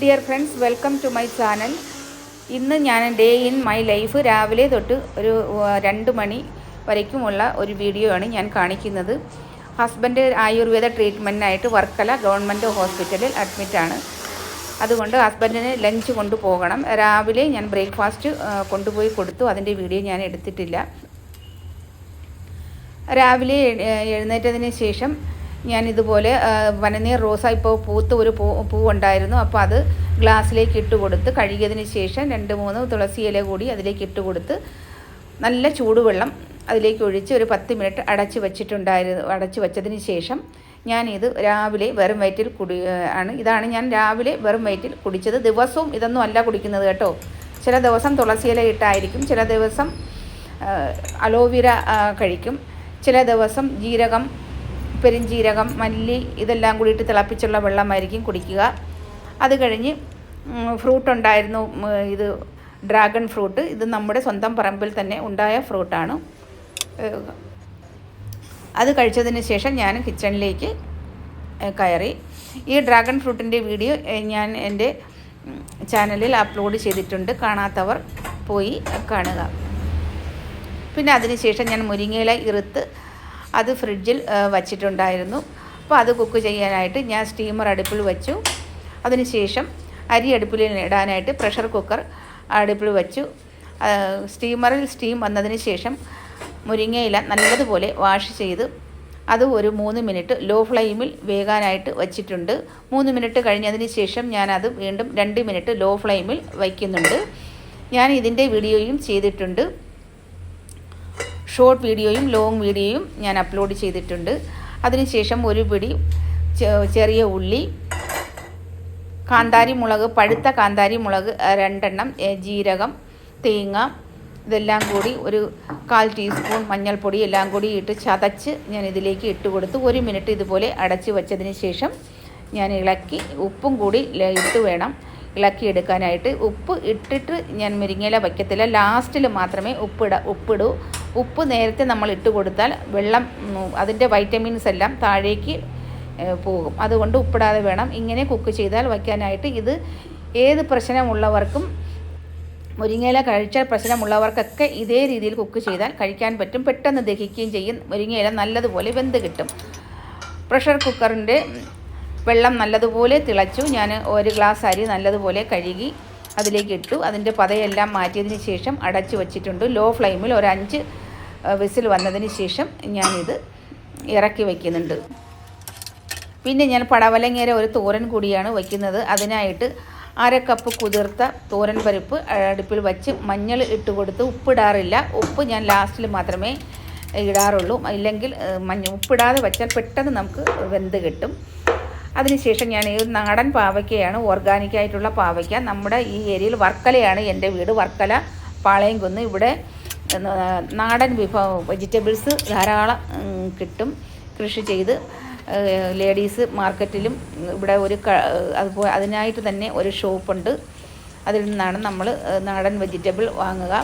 Dear friends welcome to my channel ഇന്ന് ഞാൻ day in my life രാവിലെ തൊട്ട് ഒരു രണ്ട് മണി വരയ്ക്കുമുള്ള ഒരു വീഡിയോ ആണ് ഞാൻ കാണിക്കുന്നത്. ഹസ്ബൻഡ് ആയുർവേദ ട്രീറ്റ്മെന്റിനായിട്ട് വർക്കല ഗവൺമെന്റ് ഹോസ്പിറ്റലിൽ അഡ്മിറ്റാണ് അതുകൊണ്ട് ഹസ്ബൻഡിന് ലഞ്ച് കൊണ്ടുപോകണം. രാവിലെ ഞാൻ ബ്രേക്ക്ഫാസ്റ്റ് കൊണ്ടുപോയി കൊടുത്തു. അതിന്റെ വീഡിയോ ഞാൻ എടുത്തിട്ടില്ല. രാവിലെ എഴുന്നേറ്റതിന് ശേഷം ആ, വനനീർ റോസ ഇപ്പോൾ പൂത്ത് ഒരു പൂ പൂവുണ്ടായിരുന്നു. അപ്പോൾ അത് ഗ്ലാസ്സിലേക്ക് ഇട്ട് കൊടുത്ത് കഴുകിയതിന് ശേഷം രണ്ട് മൂന്ന് തുളസി ഇല കൂടി അതിലേക്ക് ഇട്ട് കൊടുത്ത് നല്ല ചൂടുവെള്ളം അതിലേക്ക് ഒഴിച്ച് ഒരു പത്ത് മിനിറ്റ് അടച്ച് വെച്ചിട്ടുണ്ടായിരുന്നു അടച്ച് വെച്ചതിന് ശേഷം ഞാനിത് രാവിലെ വെറും വയറ്റിൽ കുടി ആണ്. ഇതാണ് ഞാൻ രാവിലെ വെറും വയറ്റിൽ കുടിച്ചത്. ദിവസവും ഇതൊന്നും അല്ല കുടിക്കുന്നത് കേട്ടോ. ചില ദിവസം തുളസി ഇല ഇട്ടായിരിക്കും ചില ദിവസം അലോവിര കഴിക്കും. ചില ദിവസം ജീരകം പെരിഞ്ജീരകം മല്ലി ഇതെല്ലാം കൂടിയിട്ട് തിളപ്പിച്ചുള്ള വെള്ളമായിരിക്കും കുടിക്കുക. അത് കഴിഞ്ഞ് ഫ്രൂട്ട് ഉണ്ടായിരുന്നു ഇത് ഡ്രാഗൺ ഫ്രൂട്ട് ഇത് നമ്മുടെ സ്വന്തം പറമ്പിൽ തന്നെ ഉണ്ടായ ഫ്രൂട്ടാണ് അത് കഴിച്ചതിന് ശേഷം ഞാൻ കിച്ചണിലേക്ക് കയറി. ഈ ഡ്രാഗൺ ഫ്രൂട്ടിന്റെ വീഡിയോ ഞാൻ എന്റെ ചാനലിൽ അപ്ലോഡ് ചെയ്തിട്ടുണ്ട്. കാണാത്തവർ പോയി കാണുക. പിന്നെ അതിനുശേഷം ഞാൻ മുരിങ്ങയില ഇറുത്ത് അത് ഫ്രിഡ്ജിൽ വച്ചിട്ടുണ്ടായിരുന്നു. അപ്പോൾ അത് കുക്ക് ചെയ്യാനായിട്ട് ഞാൻ സ്റ്റീമർ അടുപ്പിൽ വെച്ചു. അതിനുശേഷം അരി അടുപ്പിൽ ഇടാനായിട്ട് പ്രഷർ കുക്കർ അടുപ്പിൽ വെച്ചു. സ്റ്റീമറിൽ സ്റ്റീം വന്നതിന് ശേഷം മുരിങ്ങയില നല്ലതുപോലെ വാഷ് ചെയ്ത് അത് ഒരു മൂന്ന് മിനിറ്റ് ലോ ഫ്ലെയിമിൽ വേകാനായിട്ട് വച്ചിട്ടുണ്ട്. മൂന്ന് മിനിറ്റ് കഴിഞ്ഞതിന് ശേഷം ഞാനത് വീണ്ടും രണ്ട് മിനിറ്റ് ലോ ഫ്ലെയിമിൽ വയ്ക്കുന്നുണ്ട്. ഞാൻ ഇതിന്റെ വീഡിയോയും ചെയ്തിട്ടുണ്ട്. ഷോർട്ട് വീഡിയോയും ലോങ് വീഡിയോയും ഞാൻ അപ്ലോഡ് ചെയ്തിട്ടുണ്ട്. അതിനുശേഷം ഒരു പിടി ചെറിയ ഉള്ളി കാന്താരി മുളക് പഴുത്ത കാന്താരി മുളക് രണ്ടെണ്ണം ജീരകം തേങ്ങ ഇതെല്ലാം കൂടി ഒരു കാൽ ടീസ്പൂൺ മഞ്ഞൾപ്പൊടി എല്ലാം കൂടി ഇട്ട് ചതച്ച് ഞാൻ ഇതിലേക്ക് ഇട്ട് കൊടുത്ത് ഒരു മിനിറ്റ് ഇതുപോലെ അടച്ച് വെച്ചതിന് ശേഷം ഞാൻ ഇളക്കി ഉപ്പും കൂടി ഇട്ട് വേണം ഇളക്കി എടുക്കാനായിട്ട്. ഉപ്പ് ഇട്ടിട്ട് ഞാൻ മുരിങ്ങയില വയ്ക്കത്തില്ല. ലാസ്റ്റിൽ മാത്രമേ ഉപ്പിട ഉപ്പിടൂ. ഉപ്പ് നേരത്തെ നമ്മൾ ഇട്ട് കൊടുത്താൽ വെള്ളം അതിന്റെ വൈറ്റമിൻസ് എല്ലാം താഴേക്ക് പോകും. അതുകൊണ്ട് ഉപ്പിടാതെ വേണം. ഇങ്ങനെ കുക്ക് ചെയ്താൽ വയ്ക്കാനായിട്ട് ഇത് ഏത് പ്രശ്നമുള്ളവർക്കും മുരിങ്ങയില കഴിച്ച പ്രശ്നമുള്ളവർക്കൊക്കെ ഇതേ രീതിയിൽ കുക്ക് ചെയ്താൽ കഴിക്കാൻ പറ്റും. പെട്ടെന്ന് ദഹിക്കുകയും ചെയ്യും. മുരിങ്ങയില നല്ലതുപോലെ വെന്ത് കിട്ടും. പ്രഷർ കുക്കറിന്റെ വെള്ളം നല്ലതുപോലെ തിളച്ചു. ഞാൻ ഒരു ഗ്ലാസ് അരി നല്ലതുപോലെ കഴുകി അതിലേക്ക് ഇട്ടു. അതിന്റെ പതയെല്ലാം മാറ്റിയതിന് ശേഷം അടച്ചു വച്ചിട്ടുണ്ട്. ലോ ഫ്ലെയിമിൽ ഒരു അഞ്ച് വിസിൽ വന്നതിന് ശേഷം ഞാനിത് ഇറക്കി വയ്ക്കുന്നുണ്ട്. പിന്നെ ഞാൻ പടവലങ്ങേര ഒരു തോരൻ കൂടിയാണ് വയ്ക്കുന്നത്. അതിനായിട്ട് അര കപ്പ് കുതിർത്ത തോരൻ പരിപ്പ് അടുപ്പിൽ വച്ച് മഞ്ഞൾ ഇട്ട് കൊടുത്ത് ഉപ്പിടാറില്ല. ഉപ്പ് ഞാൻ ലാസ്റ്റിൽ മാത്രമേ ഇടാറുള്ളൂ. ഇല്ലെങ്കിൽ മഞ്ഞ ഉപ്പിടാതെ വെച്ചാൽ പെട്ടെന്ന് നമുക്ക് വെന്ത് കിട്ടും. അതിനുശേഷം ഞാൻ ഈ നാടൻ പാവയ്ക്കയാണ് ഓർഗാനിക്കായിട്ടുള്ള പാവയ്ക്ക. നമ്മുടെ ഈ ഏരിയയിൽ വർക്കലയാണ് എന്റെ വീട്. വർക്കല പാളയംകുന്ന്. ഇവിടെ നാടൻ വിഭവ വെജിറ്റബിൾസ് ധാരാളം കിട്ടും. കൃഷി ചെയ്ത് ലേഡീസ് മാർക്കറ്റിലും ഇവിടെ ഒരു അതുപോലെ അതിനായിട്ട് തന്നെ ഒരു ഷോപ്പുണ്ട് അതിൽ നിന്നാണ് നമ്മൾ നാടൻ വെജിറ്റബിൾ വാങ്ങുക.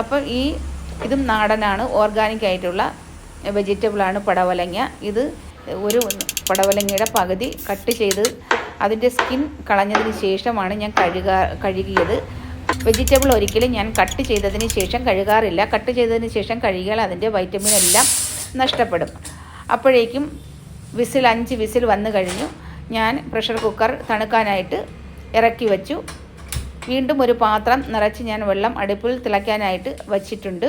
അപ്പം ഈ ഇതും നാടനാണ്. ഓർഗാനിക് ആയിട്ടുള്ള വെജിറ്റബിളാണ് പടവലങ്ങ. ഇത് ഒരു പടവലങ്ങയുടെ പകുതി കട്ട് ചെയ്ത് അതിന്റെ സ്കിൻ കളഞ്ഞതിന് ശേഷമാണ് ഞാൻ കഴുക കഴുകിയത്. വെജിറ്റബിൾ ഒരിക്കലും ഞാൻ കട്ട് ചെയ്തതിന് ശേഷം കഴുകാറില്ല. കട്ട് ചെയ്തതിന് ശേഷം കഴുകിയാൽ അതിന്റെ വൈറ്റമിൻ എല്ലാം നഷ്ടപ്പെടും. അപ്പോഴേക്കും വിസിൽ അഞ്ച് വിസിൽ വന്നു കഴിഞ്ഞു. ഞാൻ പ്രഷർ കുക്കർ തണുക്കാനായിട്ട് ഇറക്കി വെച്ചു. വീണ്ടും ഒരു പാത്രം നിറച്ച് ഞാൻ വെള്ളം അടുപ്പിൽ തിളയ്ക്കാനായിട്ട് വച്ചിട്ടുണ്ട്.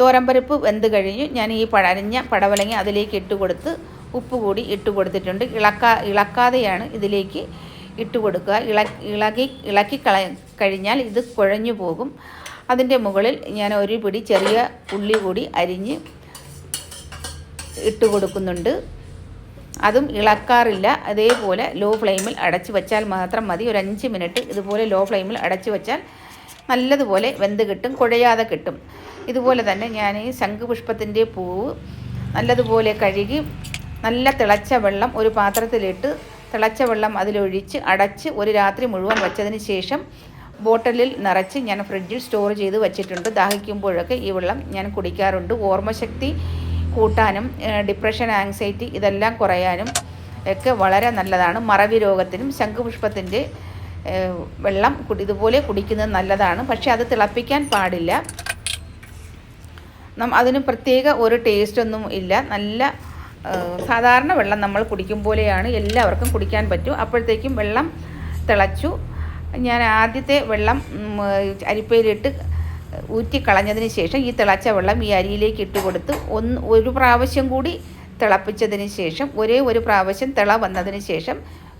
തോരമ്പരിപ്പ് വെന്ത് കഴിഞ്ഞു. ഞാൻ ഈ പഴഞ്ഞ പടവലങ്ങി അതിലേക്ക് ഇട്ട് കൊടുത്ത് ഉപ്പ് കൂടി ഇട്ട് കൊടുത്തിട്ടുണ്ട്. ഇളക്കാ ഇളക്കാതെയാണ് ഇതിലേക്ക് ഇട്ട് കൊടുക്കുക. ഇള ഇളകി ഇളക്കി കള കഴിഞ്ഞാൽ ഇത് കുഴഞ്ഞു പോകും. അതിന്റെ മുകളിൽ ഞാൻ ഒരു പിടി ചെറിയ ഉള്ളി കൂടി അരിഞ്ഞ് ഇട്ട് കൊടുക്കുന്നുണ്ട്. അതും ഇളക്കാറില്ല. അതേപോലെ ലോ ഫ്ലെയിമിൽ അടച്ചു വെച്ചാൽ മാത്രം മതി. ഒരു അഞ്ച് മിനിറ്റ് ഇതുപോലെ ലോ ഫ്ലെയിമിൽ അടച്ചു വെച്ചാൽ നല്ലതുപോലെ വെന്ത് കിട്ടും കുഴയാതെ കിട്ടും. ഇതുപോലെ തന്നെ ഞാൻ ഈ ശംഖുപുഷ്പത്തിന്റെ പൂവ് നല്ലതുപോലെ കഴുകി നല്ല തിളച്ച വെള്ളം ഒരു പാത്രത്തിലിട്ട് തിളച്ച വെള്ളം അതിലൊഴിച്ച് അടച്ച് ഒരു രാത്രി മുഴുവൻ വെച്ചതിന് ശേഷം ബോട്ടലിൽ നിറച്ച് ഞാൻ ഫ്രിഡ്ജിൽ സ്റ്റോർ ചെയ്ത് വെച്ചിട്ടുണ്ട്. ദാഹിക്കുമ്പോഴൊക്കെ ഈ വെള്ളം ഞാൻ കുടിക്കാറുണ്ട്. ഓർമ്മശക്തി കൂട്ടാനും ഡിപ്രഷൻ ആങ്സൈറ്റി ഇതെല്ലാം കുറയാനും ഒക്കെ വളരെ നല്ലതാണ്. മറവി രോഗത്തിനും ശംഖുപുഷ്പത്തിന്റെ വെള്ളം ഇതുപോലെ കുടിക്കുന്നത് നല്ലതാണ്. പക്ഷേ അത് തിളപ്പിക്കാൻ പാടില്ല. അതിന് പ്രത്യേക ഒരു ടേസ്റ്റ് ഒന്നും ഇല്ല. നല്ല സാധാരണ വെള്ളം നമ്മൾ കുടിക്കും പോലെയാണ് എല്ലാവർക്കും കുടിക്കാൻ പറ്റും. അപ്പോഴത്തേക്കും വെള്ളം തിളച്ചു. ഞാൻ ആദ്യത്തെ വെള്ളം അരിപ്പയിലിട്ട് ഊറ്റിക്കളഞ്ഞതിന് ശേഷം ഈ തിളച്ച വെള്ളം ഈ അരിയിലേക്ക് ഇട്ട് കൊടുത്ത് ഒന്ന് ഒരു പ്രാവശ്യം കൂടി തിളപ്പിച്ചതിന് ശേഷം ഒരേ ഒരു പ്രാവശ്യം തിള വന്നതിന് ശേഷം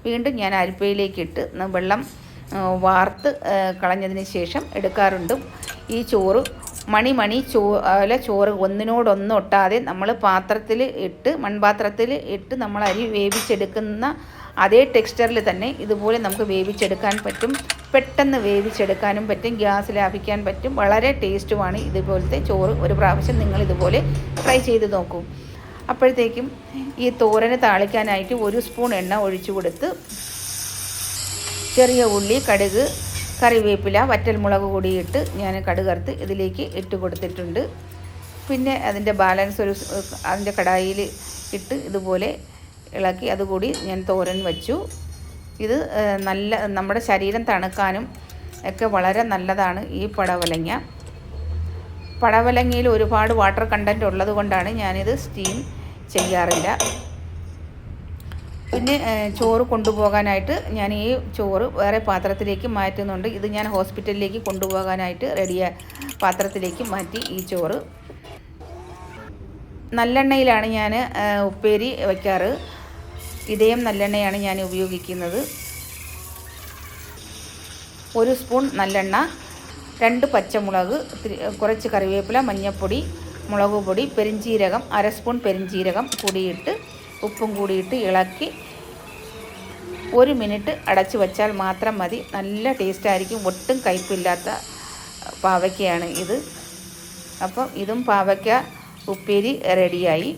വീണ്ടും ഞാൻ അരിപ്പയിലേക്ക് ഇട്ട് വെള്ളം വാർത്ത് കളഞ്ഞതിന് ശേഷം എടുക്കാറുണ്ട്. ഈ ചോറ് മണി മണി ചോ അല്ല ചോറ് ഒന്നിനോടൊന്നും ഒട്ടാതെ നമ്മൾ പാത്രത്തിൽ ഇട്ട് മൺപാത്രത്തിൽ ഇട്ട് നമ്മൾ അരി വേവിച്ചെടുക്കുന്ന അതേ ടെക്സ്ചറിൽ തന്നെ ഇതുപോലെ നമുക്ക് വേവിച്ചെടുക്കാൻ പറ്റും. പെട്ടെന്ന് വേവിച്ചെടുക്കാനും പറ്റും. ഗ്യാസ് ലാഭിക്കാൻ പറ്റും. വളരെ ടേസ്റ്റുമാണ് ഇതുപോലത്തെ ചോറ്. ഒരു പ്രാവശ്യം നിങ്ങൾ ഇതുപോലെ ട്രൈ ചെയ്ത് നോക്കൂ. അപ്പോഴത്തേക്കും ഈ തോരന് താളിക്കാനായിട്ട് ഒരു സ്പൂൺ എണ്ണ ഒഴിച്ചു കൊടുത്ത് ചെറിയ ഉള്ളി കടുക് കറിവേപ്പില വറ്റൽമുളക് കൂടി ഇട്ട് ഞാൻ കടുകറുത്ത് ഇതിലേക്ക് ഇട്ട് കൊടുത്തിട്ടുണ്ട്. പിന്നെ അതിന്റെ ബാലൻസ് ഒരു അതിന്റെ കടായിൽ ഇട്ട് ഇതുപോലെ ഇളക്കി അതുകൂടി ഞാൻ തോരൻ വച്ചു. ഇത് നല്ല നമ്മുടെ ശരീരം തണുക്കാനും ഒക്കെ വളരെ നല്ലതാണ് ഈ പടവലങ്ങ. പടവലങ്ങയിൽ ഒരുപാട് വാട്ടർ കണ്ടന്റ് ഉള്ളത് കൊണ്ടാണ് ഞാനിത് സ്റ്റീം ചെയ്യാറില്ല. പിന്നെ ചോറ് കൊണ്ടുപോകാനായിട്ട് ഞാൻ ഈ ചോറ് വേറെ പാത്രത്തിലേക്ക് മാറ്റുന്നുണ്ട്. ഇത് ഞാൻ ഹോസ്പിറ്റലിലേക്ക് കൊണ്ടുപോകാനായിട്ട് റെഡിയ. പാത്രത്തിലേക്ക് മാറ്റി ഈ ചോറ്. നല്ലെണ്ണയിലാണ് ഞാൻ ഉപ്പേരി വയ്ക്കാറ്. ഇതേം നല്ലെണ്ണയാണ് ഞാൻ ഉപയോഗിക്കുന്നത്. ഒരു സ്പൂൺ നല്ലെണ്ണ രണ്ട് പച്ചമുളക് കുറച്ച് കറിവേപ്പില മഞ്ഞൾപ്പൊടി മുളക് പൊടി പെരിഞ്ചീരകം അര സ്പൂൺ പെരിഞ്ചീരകം കൂടിയിട്ട് ഉപ്പും കൂടിയിട്ട് ഇളക്കി ഒരു മിനിറ്റ് അടച്ചു വച്ചാൽ മാത്രം മതി. നല്ല ടേസ്റ്റായിരിക്കും ഒട്ടും കയ്പില്ലാത്ത പാവയ്ക്കയാണ് ഇത്. അപ്പം ഇതും പാവയ്ക്ക ഉപ്പേരി റെഡിയായി.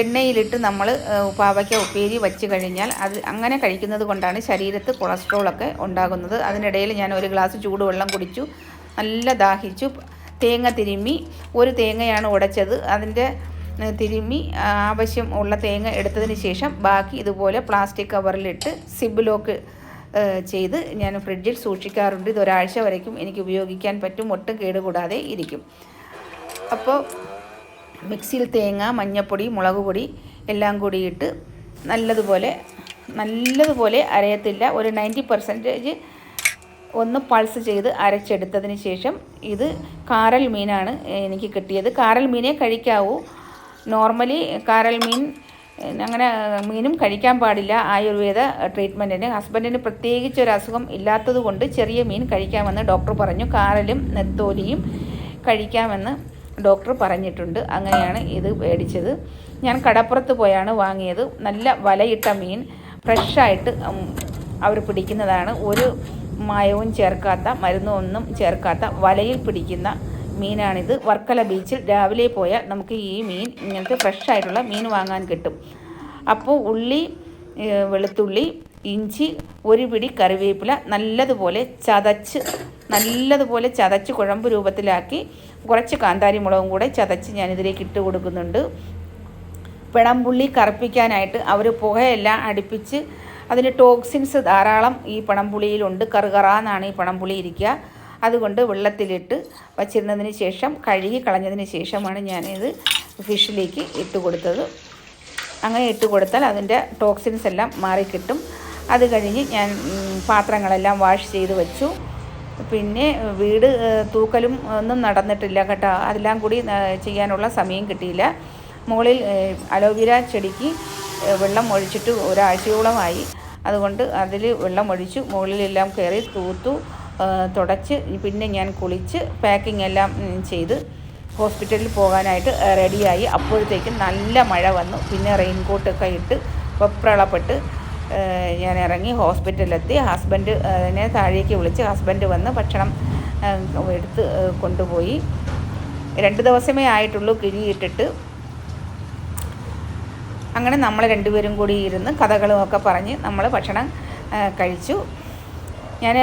എണ്ണയിലിട്ട് നമ്മൾ പാവയ്ക്ക ഉപ്പേരി വച്ച് കഴിഞ്ഞാൽ അത് അങ്ങനെ കഴിക്കുന്നത് കൊണ്ടാണ് ശരീരത്ത് കൊളസ്ട്രോളൊക്കെ ഉണ്ടാകുന്നത്. അതിനിടയിൽ ഞാൻ ഒരു ഗ്ലാസ് ചൂടുവെള്ളം കുടിച്ചു. നല്ല ദാഹിച്ചു. തേങ്ങ തിരുമ്മി. ഒരു തേങ്ങയാണ് ഉടച്ചത്. അതിന്റെ തിരുമ്മി ആവശ്യം ഉള്ള തേങ്ങ എടുത്തതിന് ശേഷം ബാക്കി ഇതുപോലെ പ്ലാസ്റ്റിക് കവറിലിട്ട് സിബ് ലോക്ക് ചെയ്ത് ഞാൻ ഫ്രിഡ്ജിൽ സൂക്ഷിക്കാറുണ്ട്. ഇത് ഒരാഴ്ച വരയ്ക്കും. എനിക്ക് ഉപയോഗിക്കാൻ പറ്റും. ഒട്ടും കേടുകൂടാതെ ഇരിക്കും. അപ്പോൾ മിക്സിയിൽ തേങ്ങ മഞ്ഞൾപ്പൊടി മുളക് പൊടി എല്ലാം കൂടി ഇട്ട് നല്ലതുപോലെ നല്ലതുപോലെ അരയത്തില്ല. ഒരു നയന്റി പെർസെന്റേജ് ഒന്ന് പൾസ് ചെയ്ത് അരച്ചെടുത്തതിന് ശേഷം ഇത് കാരൽ മീനാണ് എനിക്ക് കിട്ടിയത്. കാരൽ മീനെ കഴിക്കാവൂ. നോർമലി കാരൽ മീൻ അങ്ങനെ മീനും കഴിക്കാൻ പാടില്ല ആയുർവേദ ട്രീറ്റ്മെന്റിന് ഹസ്ബൻഡിന് പ്രത്യേകിച്ച് ഒരു അസുഖം ഇല്ലാത്തത് കൊണ്ട് ചെറിയ മീൻ കഴിക്കാമെന്ന് ഡോക്ടർ പറഞ്ഞു. കാരലും നെത്തോലിയും കഴിക്കാമെന്ന് ഡോക്ടർ പറഞ്ഞിട്ടുണ്ട്. അങ്ങനെയാണ് ഇത് മേടിച്ചത്. ഞാൻ കടപ്പുറത്ത് പോയാണ് വാങ്ങിയത്. നല്ല വലയിട്ട മീൻ ഫ്രഷായിട്ട് അവർ പിടിക്കുന്നതാണ്. ഒരു മായവും ചേർക്കാത്ത മരുന്നൊന്നും ചേർക്കാത്ത വലയിൽ പിടിക്കുന്ന മീനാണിത്. വർക്കല ബീച്ചിൽ രാവിലെ പോയാൽ നമുക്ക് ഈ മീൻ ഇങ്ങനത്തെ ഫ്രഷ് ആയിട്ടുള്ള മീൻ വാങ്ങാൻ കിട്ടും. അപ്പോൾ ഉള്ളി വെളുത്തുള്ളി ഇഞ്ചി ഒരു പിടി കറിവേപ്പില നല്ലതുപോലെ ചതച്ച് നല്ലതുപോലെ ചതച്ച് കുഴമ്പ് രൂപത്തിലാക്കി കുറച്ച് കാന്താരി മുളകും കൂടെ ചതച്ച് ഞാനിതിലേക്ക് ഇട്ട് കൊടുക്കുന്നുണ്ട്. പിണമ്പുള്ളി കറുപ്പിക്കാനായിട്ട് അവർ പുകയെല്ലാം അടുപ്പിച്ച് അതിന് ടോക്സിൻസ് ധാരാളം ഈ പണംപുളിയിലുണ്ട് കറുകറാന്നാണ് ഈ പണംപുളി ഇരിക്കുക. അതുകൊണ്ട് വെള്ളത്തിലിട്ട് വച്ചിരുന്നതിന് ശേഷം കഴുകി കളഞ്ഞതിന് ശേഷമാണ് ഞാനിത് ഫിഷിലേക്ക് ഇട്ട് കൊടുത്തത്. അങ്ങനെ ഇട്ട് കൊടുത്താൽ അതിന്റെ ടോക്സിൻസ് എല്ലാം മാറിക്കിട്ടും. അത് കഴിഞ്ഞ് ഞാൻ പാത്രങ്ങളെല്ലാം വാഷ് ചെയ്ത് വെച്ചു. പിന്നെ വീട് തൂക്കലും ഒന്നും നടന്നിട്ടില്ല കേട്ടോ. അതെല്ലാം കൂടി ചെയ്യാനുള്ള സമയം കിട്ടിയില്ല. മുകളിൽ അലോവേര ചെടിക്ക് വെള്ളം ഒഴിച്ചിട്ട് ഒരാഴ്ചയോളമായി. അതുകൊണ്ട് അതിൽ വെള്ളം ഒഴിച്ചു മുകളിലെല്ലാം കയറി തൂത്തു. തുടച്ച് പിന്നെ ഞാൻ കുളിച്ച് പാക്കിംഗ് എല്ലാം ചെയ്ത് ഹോസ്പിറ്റലിൽ പോകാനായിട്ട് റെഡിയായി അപ്പോഴത്തേക്കും നല്ല മഴ വന്നു. പിന്നെ റെയിൻകോട്ടൊക്കെ ഇട്ട് വെപ്രളപ്പെട്ട് ഞാൻ ഇറങ്ങി ഹോസ്പിറ്റലിലെത്തി ഹസ്ബൻഡ് എന്നെ താഴേക്ക് വിളിച്ച് ഹസ്ബൻഡ് വന്ന് ഭക്ഷണം എടുത്ത് കൊണ്ടുപോയി. രണ്ട് ദിവസമേ ആയിട്ടുള്ളൂ കിഴിയിട്ടിട്ട്. അങ്ങനെ നമ്മൾ രണ്ടുപേരും കൂടി ഇരുന്ന് കഥകളും ഒക്കെ പറഞ്ഞ് നമ്മൾ ഭക്ഷണം കഴിച്ചു. ഞാൻ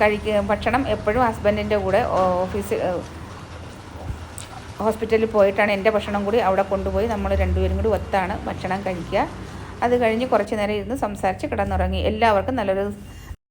കഴിക്ക ഭക്ഷണം എപ്പോഴും ഹസ്ബൻഡിന്റെ കൂടെ ഓഫീസ് ഹോസ്പിറ്റലിൽ പോയിട്ടാണ് എന്റെ ഭക്ഷണം കൂടി അവിടെ കൊണ്ടുപോയി നമ്മൾ രണ്ടുപേരും കൂടി ഒത്താണ് ഭക്ഷണം കഴിക്കുക. അത് കഴിഞ്ഞ് കുറച്ച് നേരം ഇരുന്ന് സംസാരിച്ച് കിടന്നുറങ്ങി. എല്ലാവർക്കും നല്ലൊരു